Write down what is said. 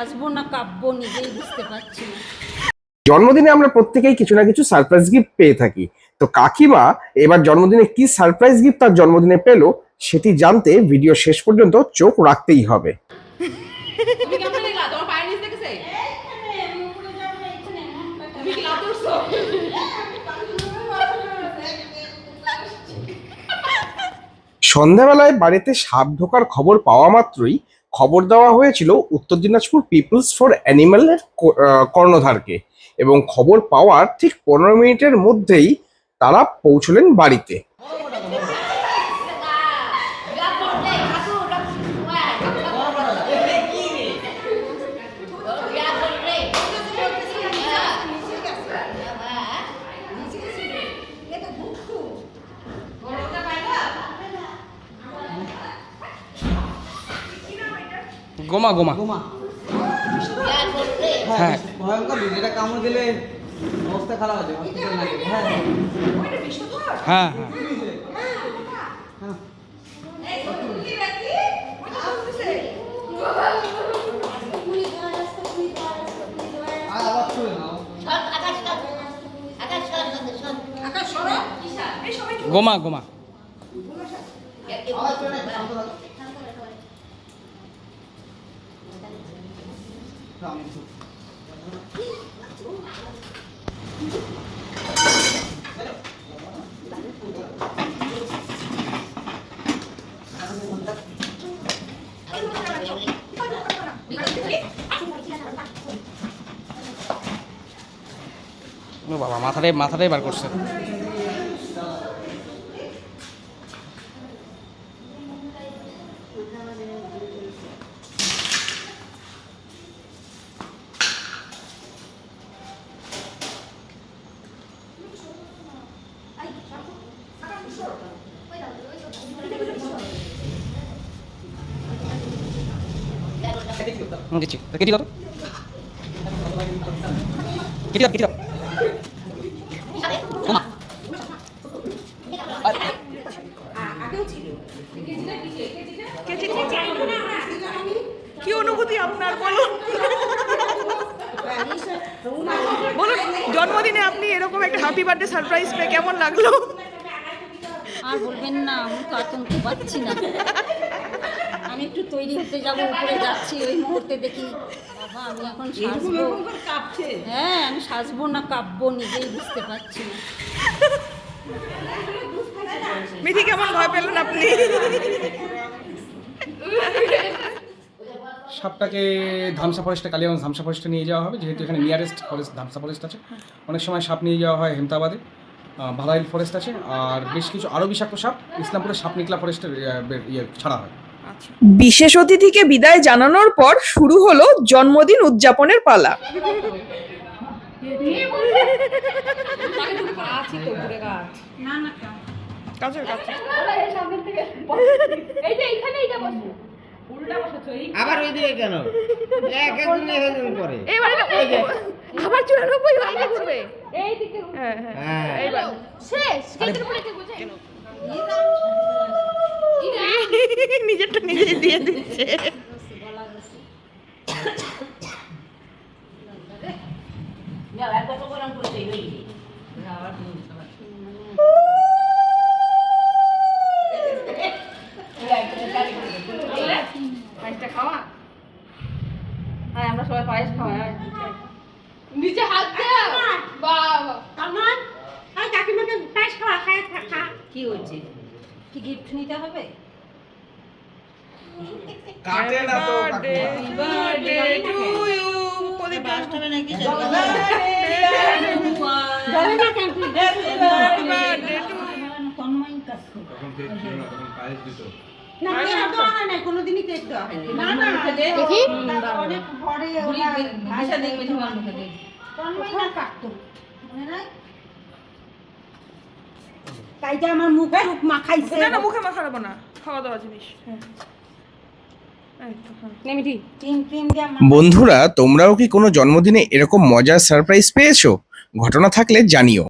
সাজবো না কাব্য নিজেই বুঝতে পারছি না। জন্মদিনে আমরা প্রত্যেকেই কিছু না কিছু সারপ্রাইজ গিফট পেয়ে থাকি। তো কাকিমা এবার জন্মদিনে কি সারপ্রাইজ গিফট তার জন্মদিনে পেল সেটি জানতে ভিডিও শেষ পর্যন্ত চোখ রাখতেই হবে। সন্ধ্যাবেলায় বাড়িতে সাপ ঢোকার খবর পাওয়া মাত্রই খবর দেওয়া হয়েছিল উত্তর দিনাজপুর পিপলস ফর অ্যানিমালের কর্ণধারকে এবং খবর পাওয়ার ঠিক পনেরো মিনিটের মধ্যেই তারা পৌঁছলেন বাড়িতে। গোমা গোমা। গোমা। হ্যাঁ। হ্যাঁ ভয়ঙ্কর বিষ এটা কামড় দিলে অবস্থা খারাপ আছে হ্যাঁ। হ্যাঁ হ্যাঁ। নাও। গোমা গোমা আবার ছুঁয়ে নাও শান্ত থাকো। আমি কিছু- ও বাবা মাথাটাই মাথাটাই বার করছে। হুম, দিচ্ছি তা কেটে কত কেটে দাও কি অনুভূতি আপনার বলুন? বলুন জন্মদিনে আপনি এরকম একটা হ্যাপি বার্থডে সারপ্রাইজ পেয়ে কেমন লাগল? আর বলবেন না আমি তো আতঙ্ক পাচ্ছি না। তৈরি হতে যাব উপরে যাচ্ছি ওই মুহূর্তে দেখি বাবা আমি এখন সাজবো। হ্যাঁ আমি সাজবো না কাব্য নিজেই বুঝতে পারছি মিঠি কেমন ভয় পেলেন আপনি? সাপটাকে ধামসা ফরেস্টে কালিয়াগঞ্জ ধামসা ফরেস্টে নিয়ে যাওয়া হবে। যেহেতু এখানে নিয়ারেস্ট ফরেস্ট ধামসা ফরেস্ট আছে। অনেক সময় সাপ নিয়ে যাওয়া হয় হেমতাবাদে। ভালাইল ফরেস্ট আছে। আর বেশ কিছু আরও বিষাক্ত সাপ ইসলামপুরের সাপ নিকলা ফরেস্টের ইয়ে ছাড়া হয়। বিশেষ অতিথিকে বিদায় জানানোর পর শুরু হলো জন্মদিন উদযাপনের পালা। আবার ওই দিকে কেন? এক একজন করে। আবার চুরানব্বই এই দিকে হ্যাঁ হ্যাঁ। হ্যাঁ। এইবার। শেষ কেটের উপরে কে বোঝে নিজেরটা নিজেই দিয়ে দিচ্ছে। খাওয়া? হ্যাঁ আমরা সবাই পায়েস খাওয়াই আয়। নিচে হাত দাও বাবা। কি হয়েছে? কি গিফট নিতে হবে? কাটে না তো birthday to you Pradip Tanmoy কাজ দেখি। তাইটা আমার মুখ মাখাইছে। না না মুখে মাখাবো না। খাওয়া দাওয়া জিনিস। হ্যাঁ এই তো, হ্যাঁ নেমিটি ক্রিম ক্রিম দিয়ে বন্ধুরা তোমরাও কি কোনো জন্মদিনে এরকম মজার সারপ্রাইজ পেয়েছ? ঘটনা থাকলে জানিও।